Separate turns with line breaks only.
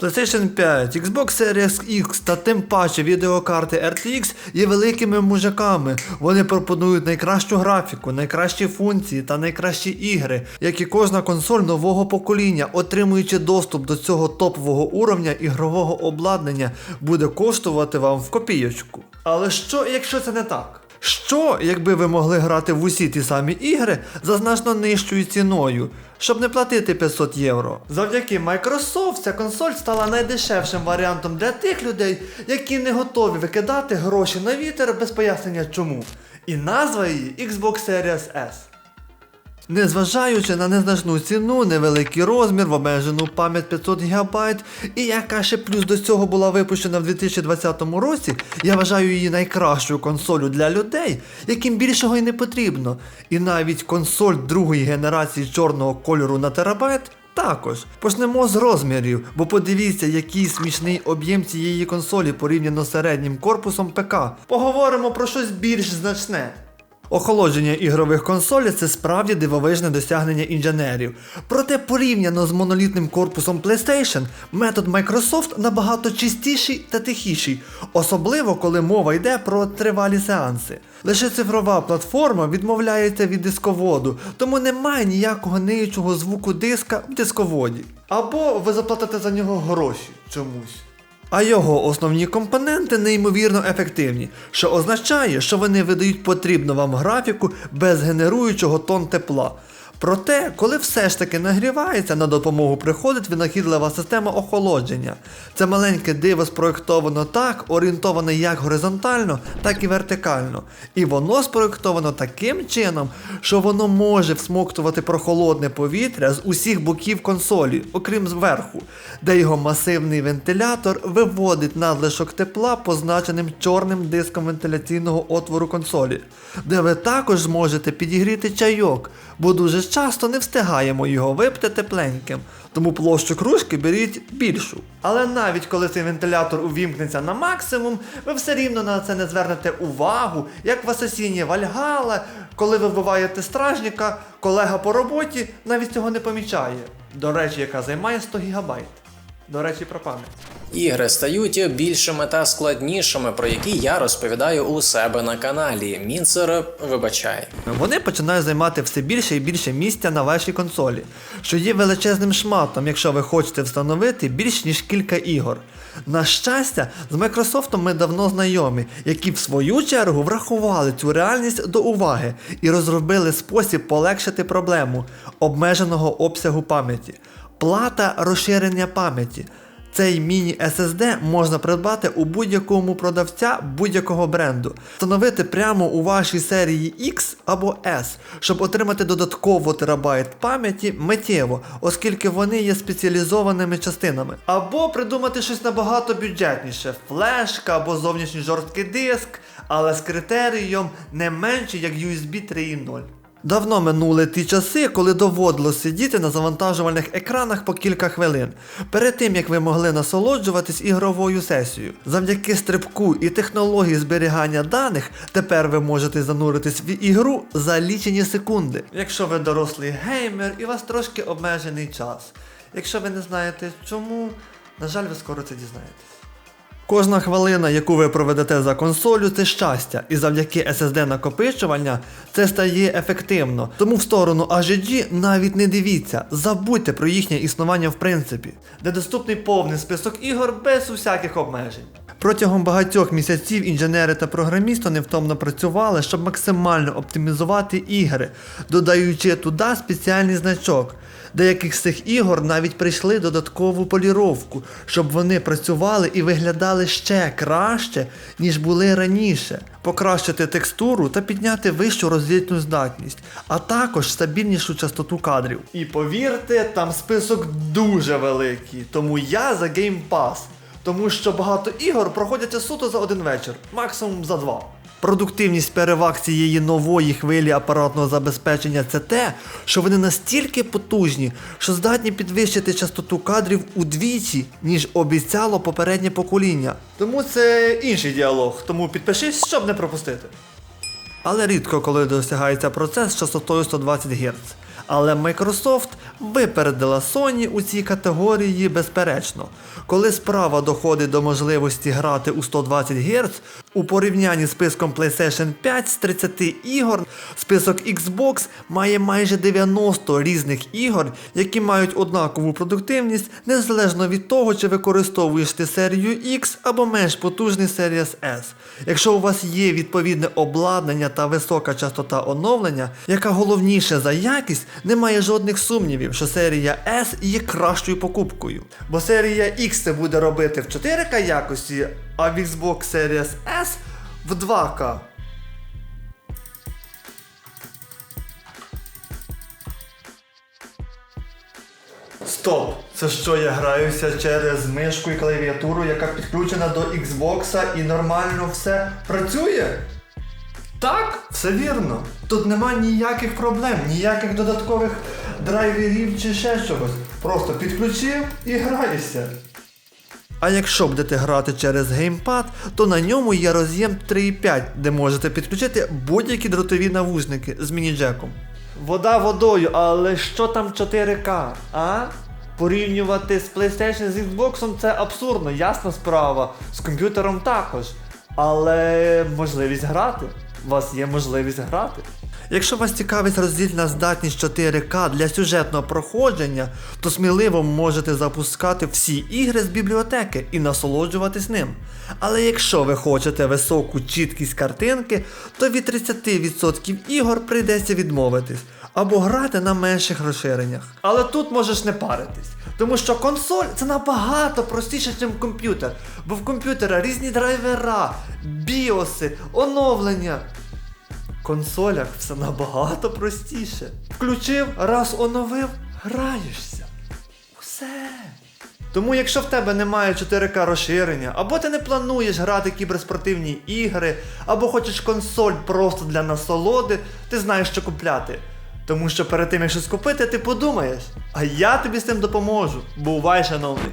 PlayStation 5, Xbox Series X та тим паче відеокарти RTX є великими мужиками. Вони пропонують найкращу графіку, найкращі функції та найкращі ігри, як і кожна консоль нового покоління, отримуючи доступ до цього топового уровня ігрового обладнання, буде коштувати вам в копійочку. Але що, якщо це не так? Що, якби ви могли грати в усі ті самі ігри за значно нижчою ціною, щоб не платити 500 євро? Завдяки Microsoft ця консоль стала найдешевшим варіантом для тих людей, які не готові викидати гроші на вітер без пояснення чому. І назва її Xbox Series S. Незважаючи на незначну ціну, невеликий розмір, в обмежену пам'ять 500 ГБ, і яка ще плюс до цього була випущена в 2020 році, я вважаю її найкращою консолю для людей, яким більшого і не потрібно. І навіть консоль другої генерації чорного кольору на терабайт також. Почнемо з розмірів, бо подивіться, який смішний об'єм цієї консолі порівняно з середнім корпусом ПК. Поговоримо про щось більш значне. Охолодження ігрових консолей це справді дивовижне досягнення інженерів. Проте порівняно з монолітним корпусом PlayStation, метод Microsoft набагато чистіший та тихіший, особливо коли мова йде про тривалі сеанси. Лише цифрова платформа відмовляється від дисководу, тому немає ніякого ниючого звуку диска в дисководі. Або ви заплатите за нього гроші чомусь. А його основні компоненти неймовірно ефективні, що означає, що вони видають потрібну вам графіку без генеруючого тон тепла. Проте, коли все ж таки нагрівається, на допомогу приходить винахідлива система охолодження. Це маленьке диво спроєктовано так, орієнтоване як горизонтально, так і вертикально. І воно спроєктовано таким чином, що воно може всмоктувати прохолодне повітря з усіх боків консолі, окрім зверху, де його масивний вентилятор виводить надлишок тепла позначеним чорним диском вентиляційного отвору консолі, де ви також зможете підігріти чайок, бо дуже часто не встигаємо його випити тепленьким, тому площу кружки беріть більшу. Але навіть коли цей вентилятор увімкнеться на максимум, ви все рівно на це не звернете увагу, як в Асасіні Вальгала, коли ви вбиваєте стражника, колега по роботі навіть цього не помічає. До речі, яка займає 100 гігабайт. До речі, про пам'ять.
Ігри стають більшими та складнішими, про які я розповідаю у себе на каналі. Мінцер вибачай.
Вони починають займати все більше і більше місця на вашій консолі, що є величезним шматом, якщо ви хочете встановити більш ніж кілька ігор. На щастя, з Microsoft ми давно знайомі, які в свою чергу врахували цю реальність до уваги і розробили спосіб полегшити проблему обмеженого обсягу пам'яті. Плата розширення пам'яті. Цей міні-SSD можна придбати у будь-якому продавця будь-якого бренду, встановити прямо у вашій серії X або S, щоб отримати додатково терабайт пам'яті миттєво, оскільки вони є спеціалізованими частинами. Або придумати щось набагато бюджетніше, флешка або зовнішній жорсткий диск, але з критерієм не менше як USB 3.0. Давно минули ті часи, коли доводилось сидіти на завантажувальних екранах по кілька хвилин, перед тим як ви могли насолоджуватись ігровою сесією. Завдяки стрибку і технології зберігання даних, тепер ви можете зануритись в ігру за лічені секунди. Якщо ви дорослий геймер і у вас трошки обмежений час. Якщо ви не знаєте чому, на жаль, ви скоро це дізнаєтесь. Кожна хвилина, яку ви проведете за консолю, це щастя, і завдяки SSD накопичування це стає ефективно. Тому в сторону AGG навіть не дивіться, забудьте про їхнє існування в принципі, де доступний повний список ігор без усяких обмежень. Протягом багатьох місяців інженери та програмісти невтомно працювали, щоб максимально оптимізувати ігри, додаючи туди спеціальний значок. Деяких з цих ігор навіть прийшли додаткову поліровку, щоб вони працювали і виглядали ще краще, ніж були раніше, покращити текстуру та підняти вищу розвітну здатність, а також стабільнішу частоту кадрів. І повірте, там список дуже великий, тому я за Game Pass. Тому що багато ігор проходяться суто за один вечір, максимум за два. Продуктивність переваг цієї нової хвилі апаратного забезпечення це те, що вони настільки потужні, що здатні підвищити частоту кадрів удвічі, ніж обіцяло попереднє покоління. Тому це інший діалог, тому підпишись, щоб не пропустити. Але рідко коли досягається процес з частотою 120 Гц. Але Microsoft випередила Sony у цій категорії безперечно. Коли справа доходить до можливості грати у 120 Гц, у порівнянні з списком PlayStation 5 з 30 ігор, список Xbox має майже 90 різних ігор, які мають однакову продуктивність, незалежно від того, чи використовуєш ти серію X або менш потужний Series S. Якщо у вас є відповідне обладнання та висока частота оновлення, яка головніше за якість, немає жодних сумнівів, що серія S є кращою покупкою. Бо серія X це буде робити в 4К якості, а в Xbox Series S в 2К. Стоп! Це що я граюся через мишку і клавіатуру, яка підключена до Xbox і нормально все працює? Так, все вірно. Тут нема ніяких проблем, ніяких додаткових драйверів чи ще чогось. Просто підключив і граєшся. А якщо будете грати через геймпад, то на ньому є роз'єм 3.5, де можете підключити будь-які дротові навушники з міні-джеком. Вода водою, але що там 4К, а? Порівнювати з PlayStation з Xbox це абсурдно, ясна справа. З комп'ютером також. Але можливість грати. У вас є можливість грати. Якщо вас цікавить роздільна здатність 4К для сюжетного проходження, то сміливо можете запускати всі ігри з бібліотеки і насолоджуватись ним. Але якщо ви хочете високу чіткість картинки, то від 30% ігор прийдеться відмовитись або грати на менших розширеннях. Але тут можеш не паритись, тому що консоль це набагато простіше, ніж комп'ютер, бо в комп'ютера різні драйвера, біоси, оновлення. Консолях все набагато простіше. Включив, раз оновив, граєшся. Все. Тому якщо в тебе немає 4К розширення, або ти не плануєш грати кіберспортивні ігри, або хочеш консоль просто для насолоди, ти знаєш, що купляти. Тому що перед тим, як щось купити, ти подумаєш, а я тобі з цим допоможу. Бувай, шановний.